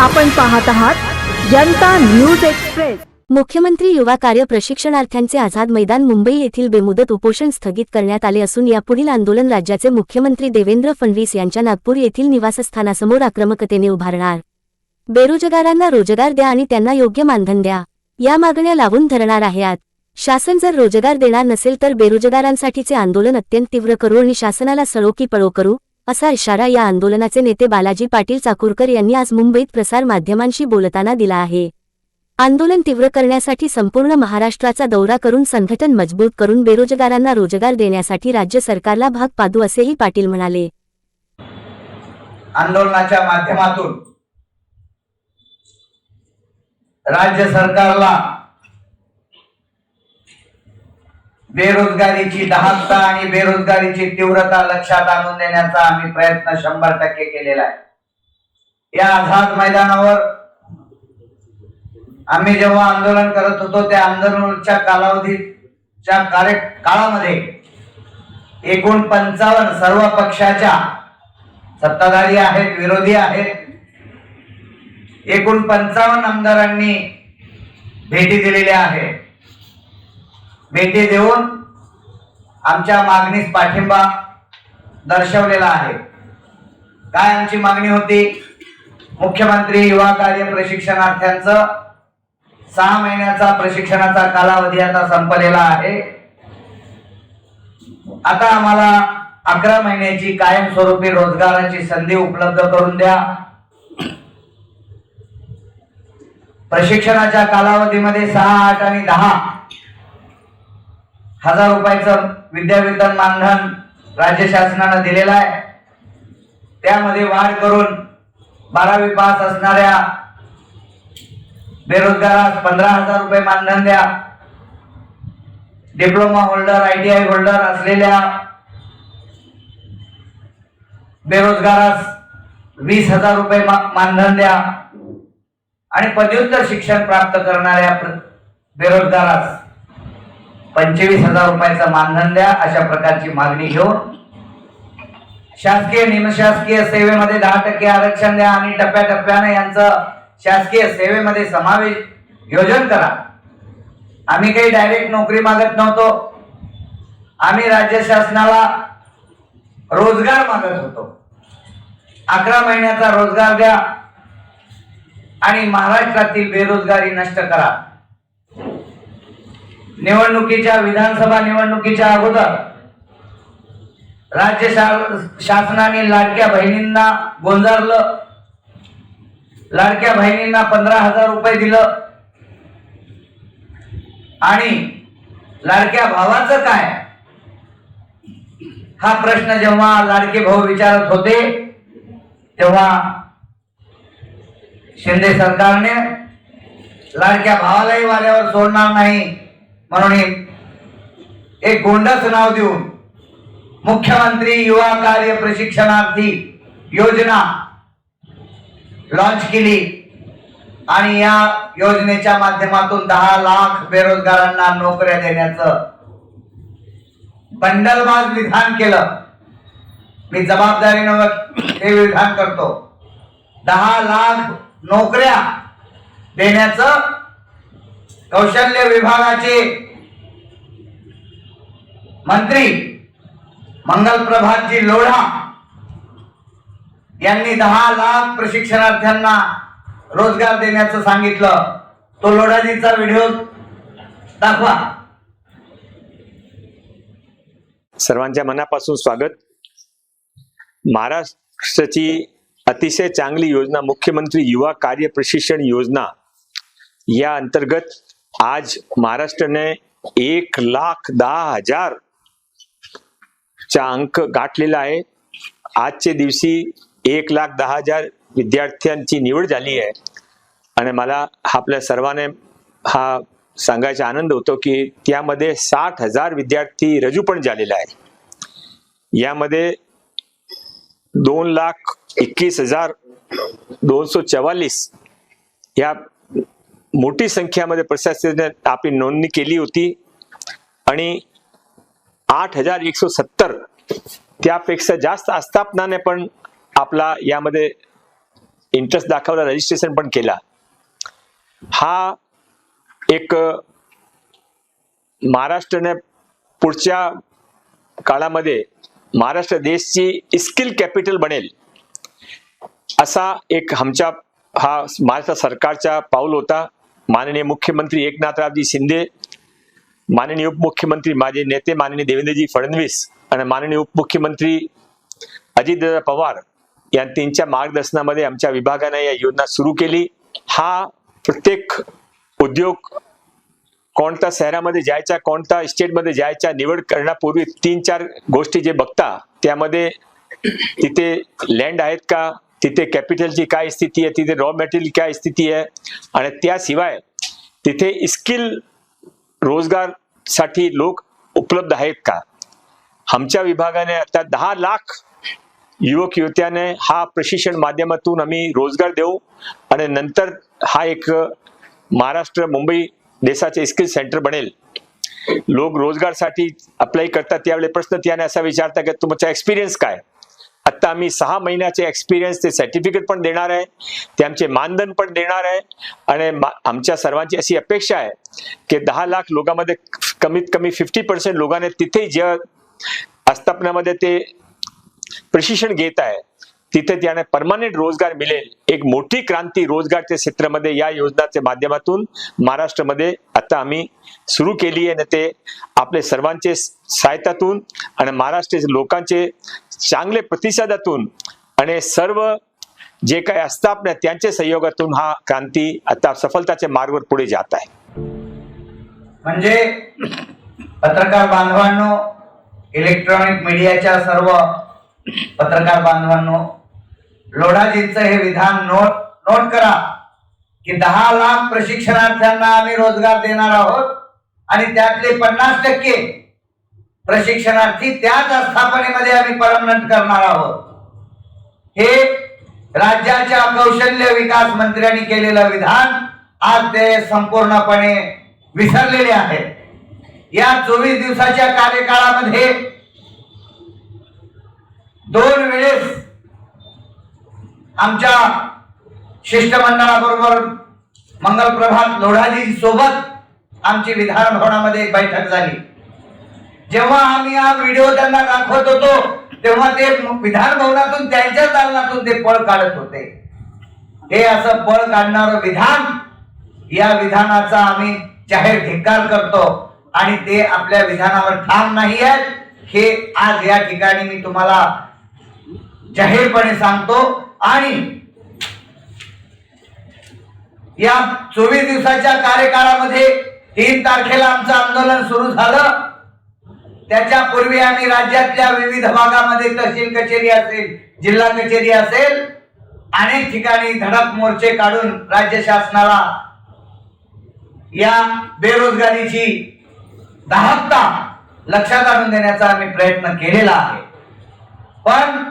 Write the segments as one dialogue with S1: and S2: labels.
S1: आपण पाहत आहात जनता न्यूज एक्सप्रेस.
S2: मुख्यमंत्री युवा कार्य प्रशिक्षणार्थ्यांचे आझाद मैदान मुंबई येथील बेमुदत उपोषण स्थगित करण्यात आले असून यापुढील आंदोलन राज्याचे मुख्यमंत्री देवेंद्र फडणवीस यांच्या नागपूर येथील निवासस्थानासमोर आक्रमकतेने उभारणार. बेरोजगारांना रोजगार द्या आणि त्यांना योग्य मानधन द्या. या मागण्या लावून धरणार आहेत. शासन जर रोजगार देणार नसेल तर बेरोजगारांसाठीचे आंदोलन अत्यंत तीव्र करू आणि शासनाला सळो की पळो करू असा इशारा या आंदोलनाचे नेते बालाजी पाटील चाकूरकर यांनी आज मुंबईत प्रसार माध्यमांशी बोलताना दिला आहे. आंदोलन तीव्र करण्यासाठी संपूर्ण महाराष्ट्राचा दौरा करून संघटन मजबूत करून बेरोजगारांना रोजगार देण्यासाठी राज्य सरकारला भाग पाडू असेही पाटील म्हणाले.
S3: आंदोलनाच्या माध्यमातून राज्य सरकारला बेरोजगारीची दहाकता आणि बेरोजगारीची तीव्रता लक्षात आणून देण्याचा आम्ही प्रयत्न शंभर टक्के केलेला आहे. या आझाद मैदानावर आम्ही जेव्हा आंदोलन करत होतो त्या आंदोलनाच्या कालावधीच्या कार्य काळामध्ये एकूण पंचावन्न सर्व पक्षाच्या सत्ताधारी आहेत विरोधी आहेत. एकूण पंचावन्न आमदारांनी भेटी दिलेल्या आहेत. भेटी देऊन आमच्या मागणीस पाठिंबा दर्शवलेला आहे. काय आमची मागणी होती? मुख्यमंत्री युवा कार्य प्रशिक्षणार्थ्यांचं सहा महिन्याचा प्रशिक्षणाचा कालावधी आता संपलेला आहे. आता आम्हाला अकरा महिन्याची कायमस्वरूपी रोजगाराची संधी उपलब्ध करून द्या. प्रशिक्षणाच्या कालावधीमध्ये सहा आठ आणि दहा हजार रुपयाचं विद्यावेतन मानधन राज्य शासनानं दिलेलं आहे. त्यामध्ये वाढ करून बारावी पास असणाऱ्या बेरोजगारास पंधरा हजार रुपये मानधन द्या. Diploma holder I T I holder असलेल्या बेरोजगारास वीस हजार रुपये मानधन द्या. आणि पदव्युत्तर शिक्षण प्राप्त करणाऱ्या बेरोजगारास पंचवीस हजार रुपयाचं मानधन द्या अशा प्रकारची मागणी घेऊन शासकीय निमशासकीय सेवेमध्ये दहा टक्के आरक्षण द्या आणि टप्प्याटप्प्याने यांचं शासकीय सेवेमध्ये समावेश योजन करा. आम्ही काही डायरेक्ट नोकरी मागत नव्हतो. आम्ही राज्य शासनाला रोजगार मागत होतो. अकरा महिन्याचा रोजगार द्या आणि महाराष्ट्रातील बेरोजगारी नष्ट करा. निवडणुकीच्या विधानसभा निवडणुकीच्या अगोदर राज्य शा- शासनाने लाडक्या बहिणींना गोंजारलं. लाडक्या बहिणींना पंधरा हजार रुपये दिलं. आणि लाडक्या भावाचं काय? हा प्रश्न जेव्हा लाडके भाऊ विचारत होते तेव्हा शिंदे सरकारने लाडक्या भावालाही वाऱ्यावर सोडणार नाही. म्हणून एक- गोंडाच नाव देऊन मुख्यमंत्री युवा कार्य प्रशिक्षणार्थी योजना लॉन्च केली. आणि या योजनेच्या माध्यमातून दहा लाख बेरोजगारांना नोकऱ्या देण्याचं बंडलबाज विधान केलं. मी जबाबदारीनं हे विधान करतो. दहा लाख नोकऱ्या देण्याचं कौशल्य विभागाचे मंत्री मंगल प्रभातजी लोढा यांनी दहा लाख प्रशिक्षणार्थ्यांना रोजगार देण्याचं सांगितलं. तो लोढाजीचा व्हिडिओ दाखवा.
S4: सर्वांच्या मनापासून स्वागत. महाराष्ट्राची अतिशय चांगली योजना मुख्यमंत्री युवा कार्य प्रशिक्षण योजना या अंतर्गत आज महाराष्ट्राने एक लाख दहा हजार चा अंक गाठलेला आहे. आजच्या दिवशी एक लाख दहा हजार विद्यार्थ्यांची निवड झाली आहे. आणि मला आपल्या सर्वांना हा सांगायचा आनंद होतो की त्यामध्ये साठ हजार विद्यार्थी रजू पण झालेला आहे. यामध्ये दोन लाख एकवीस हजार दोनशे चवालीस या मोठी संख्यामध्ये प्रशासनाने आपली नोंदणी केली होती. आणि आठ हजार एकशे सत्तर त्यापेक्षा जास्त आस्थापनाने पण आपला यामध्ये इंटरेस्ट दाखवला रजिस्ट्रेशन पण केला. हा एक महाराष्ट्राने पुढच्या काळामध्ये महाराष्ट्र देशची स्किल कॅपिटल बनेल असा एक आमच्या हा महाराष्ट्र सरकारचा पाऊल होता. माननीय मुख्यमंत्री एकनाथरावजी शिंदे माननीय उपमुख्यमंत्री माझे नेते माननीय देवेंद्रजी फडणवीस आणि माननीय उपमुख्यमंत्री अजितदादा पवार या त्यांच्या मार्गदर्शनामध्ये आमच्या विभागाने या योजना सुरू केली. हा प्रत्येक उद्योग कोणत्या शहरामध्ये जायचा कोणत्या स्टेटमध्ये जायचा निवड करण्यापूर्वी तीन चार गोष्टी जे बघता त्यामध्ये तिथे लँड आहेत का तिथे कॅपिटलची काय स्थिती आहे तिथे रॉ मटेरियल काय स्थिती आहे? आणि त्याशिवाय तिथे स्किल रोजगारसाठी लोक उपलब्ध आहेत का? आमच्या विभागाने आता दहा लाख युवक युवत्याने हा प्रशिक्षण माध्यमातून आम्ही रोजगार देऊ. आणि नंतर हा एक महाराष्ट्र मुंबई देशाचे स्किल सेंटर बनेल. लोक रोजगारसाठी अप्लाय करतात त्यावेळी प्रश्न त्याने असा विचारता की तुमचा एक्सपिरियन्स काय? आत्ता आम्ही सहा महिन्याचे एक्सपिरियन्स ते सर्टिफिकेट पण देणार आहे. ते आमचे मानधन पण देणार आहे. आणि मा- आमच्या सर्वांची अशी अपेक्षा आहे की दहा लाख लोकांमध्ये कमीत कमी फिफ्टी पर्सेंट लोकांनी तिथे जे आस्थापनामध्ये ते प्रशिक्षण घेत आहे. तिथे त्याने परमानंट रोजगार मिळेल. एक मोठी क्रांती रोजगारच्या क्षेत्रामध्ये या योजनाच्या माध्यमातून महाराष्ट्रामध्ये आता आम्ही सुरू केली आहे. आणि ते आपले सर्वांचे सहायतातून आणि महाराष्ट्राच्या लोकांचे चांगले प्रतिसादातून आणि सर्व जे काही आस्थापना त्यांच्या सहयोगातून हा क्रांती आता सफलताच्या मार्गावर पुढे जात आहे.
S3: म्हणजे पत्रकार बांधवांनो इलेक्ट्रॉनिक मीडियाच्या सर्व पत्रकार बांधवांनो लोढाजींचं हे विधान नोट नोट करा की दहा लाख प्रशिक्षणार्थ्यांना आम्ही रोजगार देणार आहोत आणि त्यातले पन्नास टक्के प्रशिक्षणार्थी त्याच आस्थापनेमध्ये आम्ही परमनंट करणार आहोत. हे राज्याच्या कौशल्य विकास मंत्र्यांनी केलेलं विधान आज ते संपूर्णपणे विसरलेले आहे या चोवीस दिवसाच्या कार्यकाळामध्ये दोन वेळेस आमच्या शिष्टमंडळाबरोबर मंगलप्रभात लोढाजी सोबत आमची विधान भवनामध्ये एक बैठक झाली. जेव्हा आम्ही हा व्हिडिओ त्यांना दाखवत होतो तेव्हा ते विधान भवनातून त्यांच्या दालनातून ते पळ काढत होते. हे असं पळ काढणारं विधान या विधानाचा आम्ही जाहीर धिक्कार करतो आणि ते आपल्या विधानावर ठाम नाही आहेत हे आज या ठिकाणी मी तुम्हाला जाहीरपणे सांगतो. आणि या चोवीस दिवसाच्या कार्यकाळामध्ये तीन तारखेला आमचं आंदोलन सुरू झालं. त्याच्या पूर्वी आम्ही राज्यातल्या विविध भागामध्ये तहसील कचेरी असेल जिल्हा कचेरी असेल अनेक ठिकाणी धडक मोर्चे काढून राज्य शासनाला या बेरोजगारीची दाहकता लक्षात आणून देण्याचा आम्ही प्रयत्न केलेला आहे. पण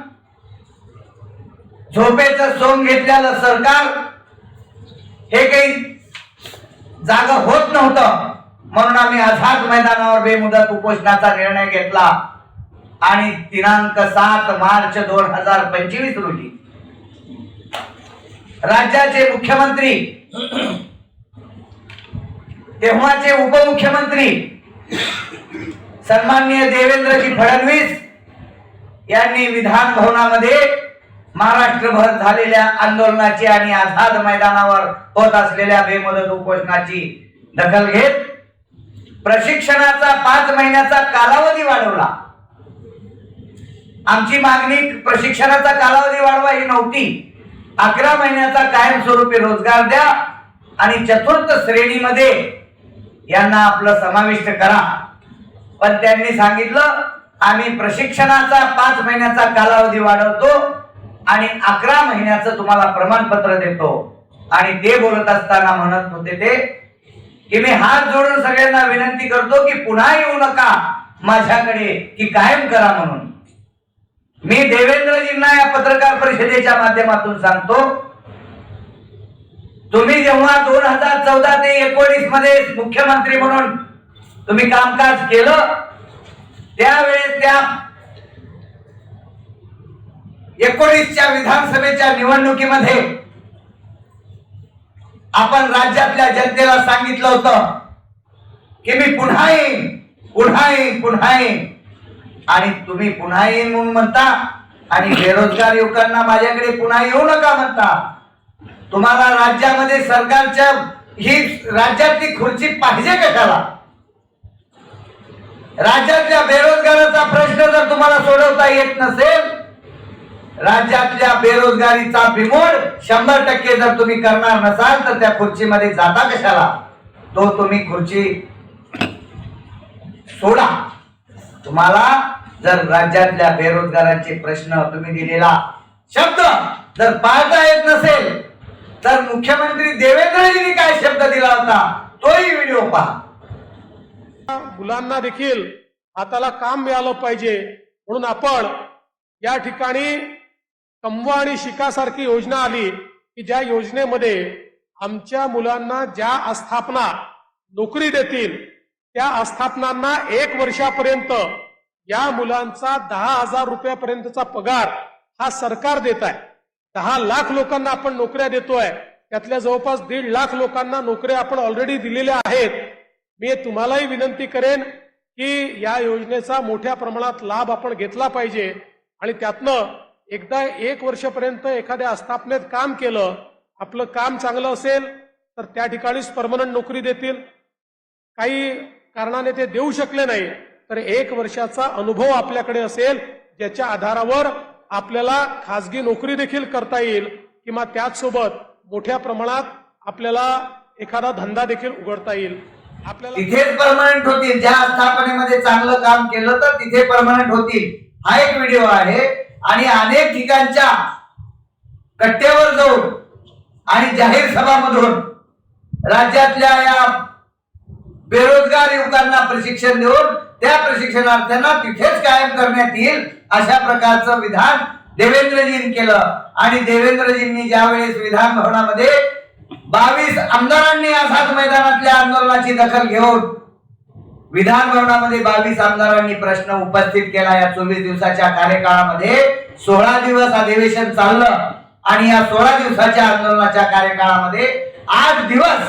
S3: झोपेचं सोंग घेतलेलं सरकार हे काही जागा होत नव्हतं. म्हणून आम्ही आझाद मैदानावर बेमुदत उपोषणाचा निर्णय घेतला. आणि दिनांक सात मार्च दोन हजार पंचवीस रोजी राज्याचे मुख्यमंत्री तेव्हाचे उपमुख्यमंत्री सन्माननीय देवेंद्रजी फडणवीस यांनी विधान भवनामध्ये महाराष्ट्रभर झालेल्या आंदोलनाची आणि आझाद मैदानावर होत असलेल्या बेमुदत उपोषणाची दखल घेत प्रशिक्षणाचा पाच महिन्याचा कालावधी वाढवला. आमची मागणी प्रशिक्षणाचा कालावधी वाढवा ही नव्हती. अकरा महिन्याचा कायमस्वरूपी रोजगार द्या आणि चतुर्थ श्रेणीमध्ये यांना आपलं समाविष्ट करा. पण त्यांनी सांगितलं आम्ही प्रशिक्षणाचा पाच महिन्याचा कालावधी वाढवतो. आणि अकरा महिन्याचं तुम्हाला प्रमाणपत्र देतो. आणि ते बोलत असताना म्हणत होते ते की मी हात जोडून सगळ्यांना विनंती करतो की पुन्हा येऊ नका माझ्याकडे की कायम करा म्हणून. मी देवेंद्रजींना या पत्रकार परिषदेच्या माध्यमातून सांगतो तुम्ही जेव्हा दोन हजार चौदा ते एकोणीसमध्ये मुख्यमंत्री म्हणून तुम्ही कामकाज केलं त्यावेळेस त्या एकोणीसच्या विधानसभेच्या निवडणुकीमध्ये आपण राज्यातल्या जनतेला सांगितलं होतं की मी पुन्हा येईन पुन्हा येईन पुन्हा येईन. आणि तुम्ही पुन्हा येईन म्हणून म्हणता आणि बेरोजगार युवकांना माझ्याकडे पुन्हा येऊ नका म्हणता. तुम्हाला राज्यामध्ये सरकारच्या ही राज्यातली खुर्ची पाहिजे कशाला राज्यातल्या बेरोजगाराचा प्रश्न जर तुम्हाला सोडवता येत नसेल राज्यातल्या बेरोजगारीचा बिमोड शंभर टक्के जर तुम्ही करणार नसाल तर त्या खुर्चीमध्ये जाता कशाला? तो तुम्ही खुर्ची सोडा. तुम्हाला जर राज्यातल्या बेरोजगारांचे प्रश्न तुम्ही दिलेला शब्द जर पाळता येत नसेल तर मुख्यमंत्री देवेंद्रजींनी काय शब्द दिला होता? तोही व्हिडिओ पहा.
S5: मुलांना देखील हाताला काम मिळालं पाहिजे. म्हणून आपण या ठिकाणी कमवा आणि शिकासारखी योजना आली की ज्या योजनेमध्ये आमच्या मुलांना ज्या आस्थापना नोकरी देतील त्या आस्थापनांना एक वर्षापर्यंत या मुलांचा दहा हजार रुपयापर्यंतचा पगार हा सरकार देत आहे. दहा लाख लोकांना आपण नोकऱ्या देतोय. त्यातल्या जवळपास दीड लाख लोकांना नोकऱ्या आपण ऑलरेडी दिलेल्या आहेत. मी तुम्हालाही विनंती करेन की या योजनेचा मोठ्या प्रमाणात लाभ आपण घेतला पाहिजे आणि त्यातनं एकदा एक वर्षपर्यंत एखाद्या आस्थापनेत काम केलं आपलं काम चांगलं असेल तर त्या ठिकाणीच परमनंट नोकरी देतील. काही कारणाने ते देऊ शकले नाही तर एक वर्षाचा अनुभव आपल्याकडे असेल ज्याच्या आधारावर आपल्याला खाजगी नोकरी देखील करता येईल किंवा त्याचसोबत मोठ्या प्रमाणात आपल्याला एखादा धंदा देखील उघडता येईल. आपल्याला
S3: तिथेच परमनंट होतील. ज्या स्थापनेमध्ये चांगलं काम केलं तर तिथे परमनंट होतील. हा एक व्हिडिओ आहे. आणि अनेक ठिकाणच्या कट्ट्यावर जाऊन आणि जाहीर सभामधून राज्यातल्या या बेरोजगार युवकांना प्रशिक्षण देऊन त्या प्रशिक्षणार्थ्यांना तिथेच कायम करण्यात येईल अशा प्रकारचं विधान देवेंद्रजींनी केलं. आणि देवेंद्रजींनी ज्यावेळेस विधान भवनामध्ये बावीस आमदारांनी आझाद मैदानातल्या आंदोलनाची दखल घेऊन विधान भवनामध्ये बावीस आमदारांनी प्रश्न उपस्थित केला या चोवीस दिवसाच्या कार्यकाळामध्ये. सोळा दिवस अधिवेशन चाललं आणि या सोळा दिवसाच्या आंदोलनाच्या कार्यकाळामध्ये आठ दिवस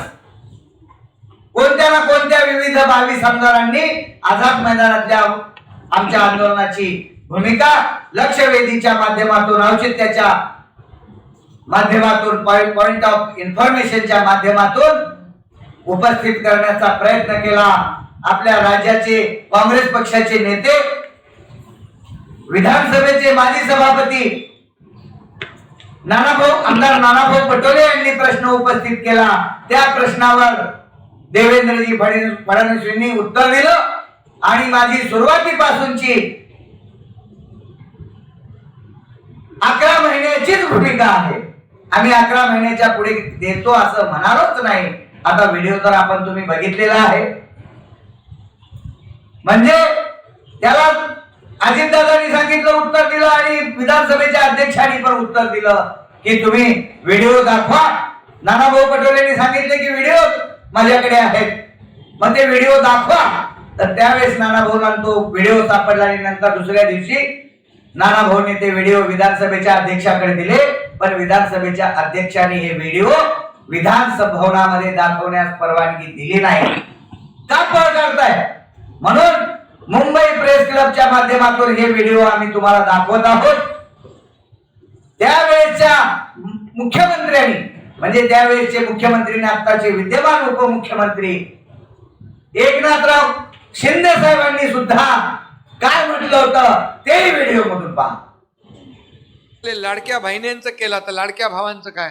S3: कोणत्या ना कोणत्या विविध बावीस आमदारांनी आझाद मैदानातल्या आमच्या आंदोलनाची भूमिका लक्षवेधीच्या माध्यमातून औचित्याच्या माध्यमातून पॉइंट ऑफ इन्फॉर्मेशनच्या माध्यमातून उपस्थित करण्याचा प्रयत्न केला. आपल्या राज्याचे काँग्रेस पक्षाचे नेते विधानसभेचे माजी सभापती नानाभाऊ आमदार नानाभाऊ पटोले यांनी प्रश्न उपस्थित केला. त्या प्रश्नावर देवेंद्रजी फडणवीस फडणवीसांनी उत्तर दिलं आणि माझी सुरुवातीपासूनची अकरा महिन्याचीच भूमिका आहे. आम्ही अकरा महिन्याच्या पुढे देतो असं म्हणालोच नाही. आता व्हिडिओ तर आपण तुम्ही बघितलेला आहे. म्हणजे त्याला अजितदादांनी सांगितलं उत्तर दिलं आणि विधानसभेच्या अध्यक्षांनी पण उत्तर दिलं की तुम्ही व्हिडिओ दाखवा. नानाभाऊ पटोलेंनी सांगितले की व्हिडिओ माझ्याकडे आहेत. मग ते व्हिडिओ दाखवा. तर त्यावेळेस नानाभाऊंना तो व्हिडिओ सापडला आणि नंतर दुसऱ्या दिवशी नानाभाऊने ते व्हिडिओ विधानसभेच्या अध्यक्षाकडे दिले. पण विधानसभेच्या अध्यक्षांनी हे व्हिडिओ विधानसभवनामध्ये दाखवण्यास परवानगी दिली नाही. का पळ करताय म्हणून मुंबई प्रेस क्लबच्या माध्यमातून हे व्हिडिओ आम्ही तुम्हाला दाखवत आहोत. त्यावेळेच्या मुख्यमंत्र्यांनी म्हणजे त्यावेळेसचे मुख्यमंत्री आताचे आत्ताचे विद्यमान उपमुख्यमंत्री एकनाथराव शिंदे साहेबांनी सुद्धा काय म्हटलं होतं तेही व्हिडिओ मधून पहा.
S6: लाडक्या बहिणींचं केलं तर लाडक्या भावांचं काय?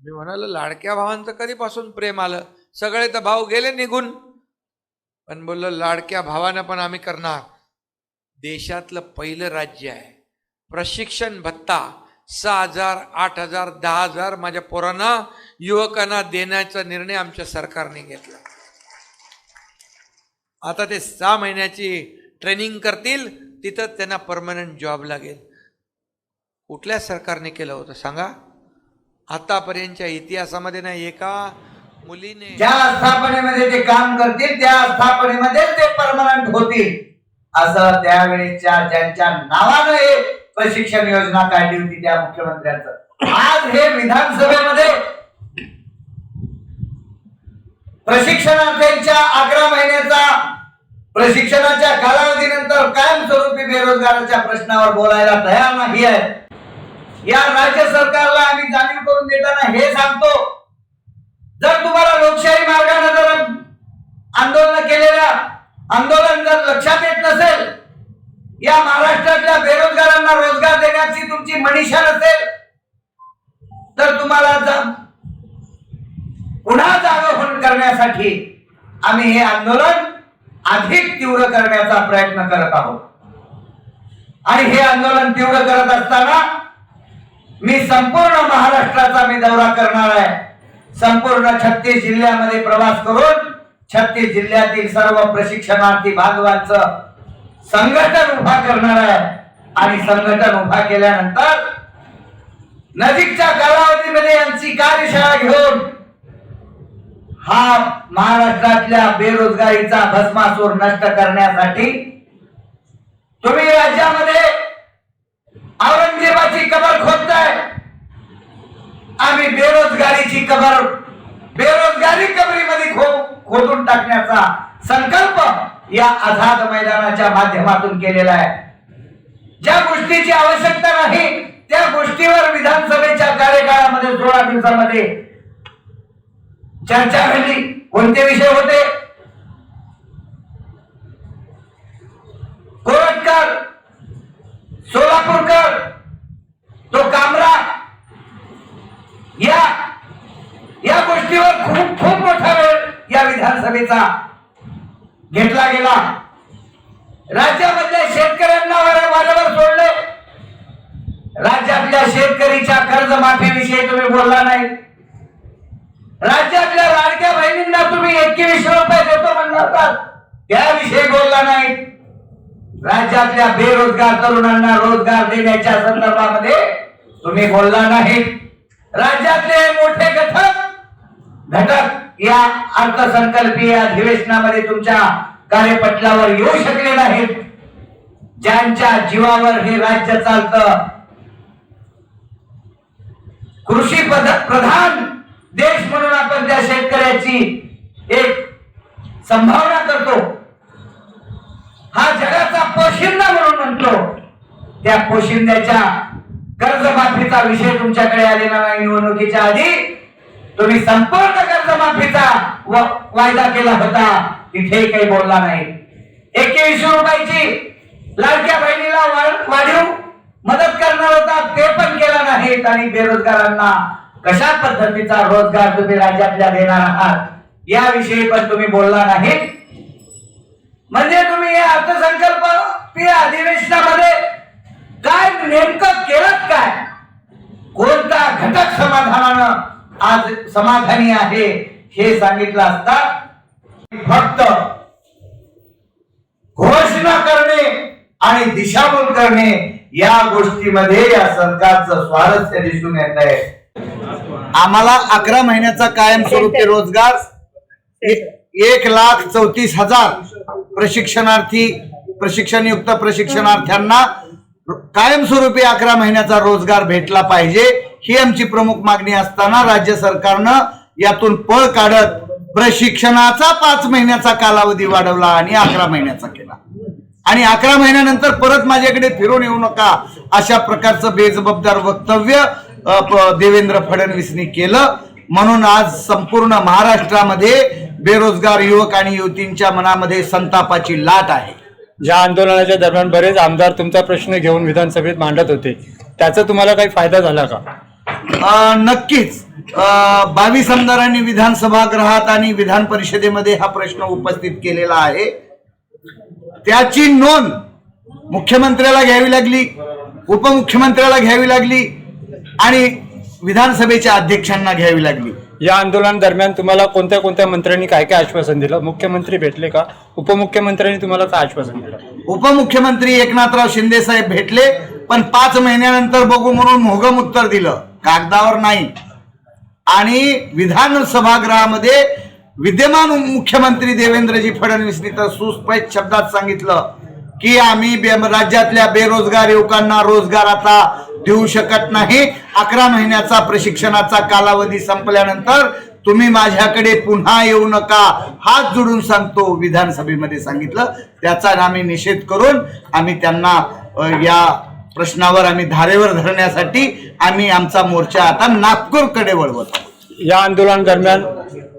S6: मी म्हणाल लाडक्या भावांचं कधीपासून प्रेम आलं? सगळे तर भाऊ गेले निघून. पण बोललो लाडक्या भावानं पण आम्ही करणार. देशातलं पहिलं राज्य आहे. प्रशिक्षण भत्ता सहा हजार आठ हजार दहा हजार माझ्या पोरांना युवकांना देण्याचा निर्णय आमच्या सरकारने घेतला. आता ते सहा महिन्याची ट्रेनिंग करतील तिथं त्यांना परमनंट जॉब लागेल. कुठल्या सरकारने केलं होतं सांगा? आतापर्यंतच्या इतिहासामध्ये ना एका मुलीने
S3: ज्या स्थापनेमध्ये ते काम करतील त्या आस्थापनेमध्ये ते परमनंट होतील. असं त्यावेळेच्या ज्यांच्या नावानं हे प्रशिक्षण योजना काढली होती त्या मुख्यमंत्र्यांचं. आज हे विधानसभेमध्ये प्रशिक्षणार्थ्यांच्या अकरा महिन्याचा प्रशिक्षणाच्या कालावधीनंतर कायमस्वरूपी बेरोजगाराच्या प्रश्नावर बोलायला तयार नाही आहे. या राज्य सरकारला आम्ही जाणीव करून देताना हे सांगतो जर तुम्हाला लोकशाही मार्गाने जर आंदोलन केलेल्या आंदोलन जर लक्षात येत नसेल या महाराष्ट्रातल्या बेरोजगारांना रोजगार देण्याची तुमची मनीषा नसेल तर तुम्हाला जा- पुन्हा जागरण करण्यासाठी आम्ही हे आंदोलन अधिक तीव्र करण्याचा प्रयत्न करत आहोत. आणि हे आंदोलन तीव्र करत असताना मी संपूर्ण महाराष्ट्राचा मी दौरा करणार आहे. संपूर्ण छत्तीस जिल्ह्यामध्ये प्रवास करून छत्तीस जिल्ह्यातील सर्व प्रशिक्षणार्थी बांधवांचं संघटन उभा करणार आहे. आणि संघटन उभा केल्यानंतर नजीकच्या कालावधीमध्ये यांची कार्यशाळा घेऊन हा महाराष्ट्रातल्या बेरोजगारीचा भस्मासूर नष्ट करण्यासाठी तुम्ही राज्यामध्ये औरंगजेबाची कबर खोदताय. आम्ही बेरोजगारीची कबर बेरोजगारी कबरीमध्ये खो खोदून टाकण्याचा संकल्प या आझाद मैदानाच्या माध्यमातून केलेला आहे. ज्या गोष्टीची आवश्यकता नाही त्या गोष्टीवर विधानसभेच्या कार्यकाळामध्ये सोळा दिवसामध्ये चर्चा घडली कोणते विषय होते? कोरटकर सोलापूरकर तो कामरा या या गोष्टीवर खूप खूप मोठा वेळ या विधानसभेचा घेतला गेला. राज्यामध्ये राज्यातल्या शेतकरीच्या कर्जमाफीविषयी तुम्ही बोलला नाही. राज्यातल्या लाडक्या बहिणींना तुम्ही एकवीसशे रुपये देतो म्हणला त्याविषयी बोलला नाही. राज्यातल्या बेरोजगार तरुणांना रोजगार देण्याच्या संदर्भामध्ये तुम्ही बोलला नाही. राज्यातले मोठे घटक घटक या अर्थसंकल्पीय अधिवेशनामध्ये तुमच्या कार्यपटलावर येऊ शकले नाहीत. ज्यांच्या जीवावर हे राज्य चालतं कृषी प्रधान देश म्हणून आपण त्या शेतकऱ्याची एक संभावना करतो. हा जगाचा पोशिंदा म्हणून म्हणतो. त्या पोशिंद्याच्या कर्जमाफीचा विषय तुमच्याकडे आलेला नाही. निवडणुकीच्या आधी तुम्ही संपूर्ण कर्जमाफीचा व- वायदा केला होता. तिथे काही बोलला नाही. एकवीसशे रुपयाची लाडक्या बहिणीला वाढीव मदत कर ठिकाणी बेरोजगारांना कशा पद्धतीचा रोजगार तुम्ही राज्यातल्या देणार आहात? याविषयी पण तुम्ही बोलला नाही म्हणजे तुम्ही या अर्थसंकल्पीय अधिवेशनामध्ये काय नेमकं केलं काय? कोणता घटक समाधानानं आज समाधानी आहे हे सांगितलं असता फक्त घोषणा करणे आणि दिशाभूल करणे या गोष्टीमध्ये या सरकारचं स्वारस्य दिसून येत आहे. आम्हाला अकरा महिन्याचा कायमस्वरूपी रोजगार एक लाख चौतीस हजार प्रशिक्षणार्थी प्रशिक्षणयुक्त प्रशिक्षणार्थ्यांना कायमस्वरूपी अकरा महिन्याचा रोजगार भेटला पाहिजे ही आमची प्रमुख मागणी असताना राज्य सरकारनं यातून पळ काढत प्रशिक्षणाचा पाच महिन्याचा कालावधी वाढवला आणि अकरा महिन्याचा केला. आणि अकरा महिन्यानंतर परत माझ्याकडे फिरून येऊ नका अशा प्रकारचं बेजबाबदार वक्तव्य देवेंद्र फडणवीसनी केलं. म्हणून आज संपूर्ण महाराष्ट्रामध्ये बेरोजगार युवक आणि युवतींच्या मनामध्ये संतापाची लाट आहे.
S7: ज्या आंदोलनाच्या दरम्यान बरेच आमदार तुमचा प्रश्न घेऊन विधानसभेत मांडत होते. त्याचा तुम्हाला काही फायदा झाला का?
S3: नक्कीच. बावीस आमदारांनी विधानसभा गृहात आणि विधान परिषदेमध्ये हा प्रश्न उपस्थित केलेला आहे. त्याची नोंद मुख्यमंत्र्याला घ्यावी लागली उपमुख्यमंत्र्याला घ्यावी लागली आणि विधानसभेच्या अध्यक्षांना घ्यावी लागली.
S7: या आंदोलन दरम्यान तुम्हाला कोणत्या कोणत्या मंत्र्यांनी काय काय आश्वासन दिलं? मुख्यमंत्री भेटले का? उपमुख्यमंत्र्यांनी तुम्हाला काय आश्वासन दिलं?
S3: उपमुख्यमंत्री एकनाथराव शिंदे साहेब भेटले पण पाच महिन्यानंतर बघू म्हणून मोगम उत्तर दिलं. कागदावर नाही. आणि विधान सभागृहामध्ये विद्यमान मुख्यमंत्री देवेंद्रजी फडणवीसनी तर सुस्पष्ट शब्दात सांगितलं की आम्ही बे- राज्यातल्या बेरोजगार युवकांना रोजगार आता देऊ शकत नाही. अकरा महिन्याचा प्रशिक्षणाचा कालावधी संपल्यानंतर तुम्ही माझ्याकडे पुन्हा येऊ नका. हात जोडून सांगतो विधानसभेमध्ये सांगितलं. त्याचा आम्ही निषेध करून आम्ही त्यांना या प्रश्नावर आम्ही धारेवर धरण्यासाठी आम्ही आमचा मोर्चा आता नागपूरकडे वळवत.
S7: या आंदोलन दरम्यान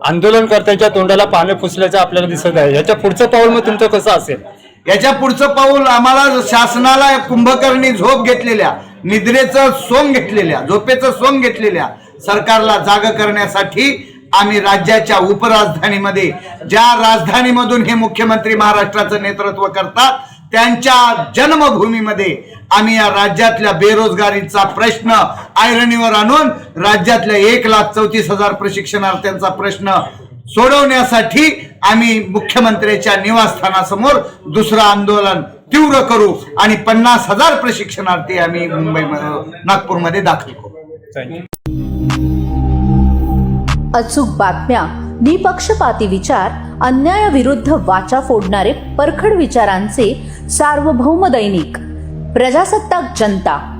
S7: आंदोलनकर्त्यांच्या तोंडाला पाणी फुसल्याचं आपल्याला दिसत आहे. याच्या पुढचं पाऊल मग तुमचं कसं असेल?
S3: याच्या पुढचं पाऊल आम्हाला शासनाला कुंभकर्णी झोप घेतलेल्या निद्रेचं सोंग घेतलेल्या झोपेचं सोंग घेतलेल्या सरकारला जाग करण्यासाठी आम्ही राज्याच्या उपराजधानीमध्ये ज्या राजधानीमधून हे मुख्यमंत्री महाराष्ट्राचं नेतृत्व करतात त्यांच्या जन्मभूमीमध्ये आम्ही या राज्यातल्या बेरोजगारीचा प्रश्न आयरणीवर आणून राज्यातल्या एक लाख चौतीस हजार प्रशिक्षणार्थ्यांचा प्रश्न सोडवण्यासाठी आम्ही मुख्यमंत्र्याच्या निवासस्थानासमोर दुसरं आंदोलन तीव्र करू आणि पन्नास हजार प्रशिक्षणार्थी आम्ही मुंबई नागपूरमध्ये दाखल करू.
S1: अचूक बातम्या निपक्षपाती विचार अन्यायाविरुद्ध वाचा फोडणारे परखड विचारांचे सार्वभौम दैनिक. प्रजासत्ताक जनता.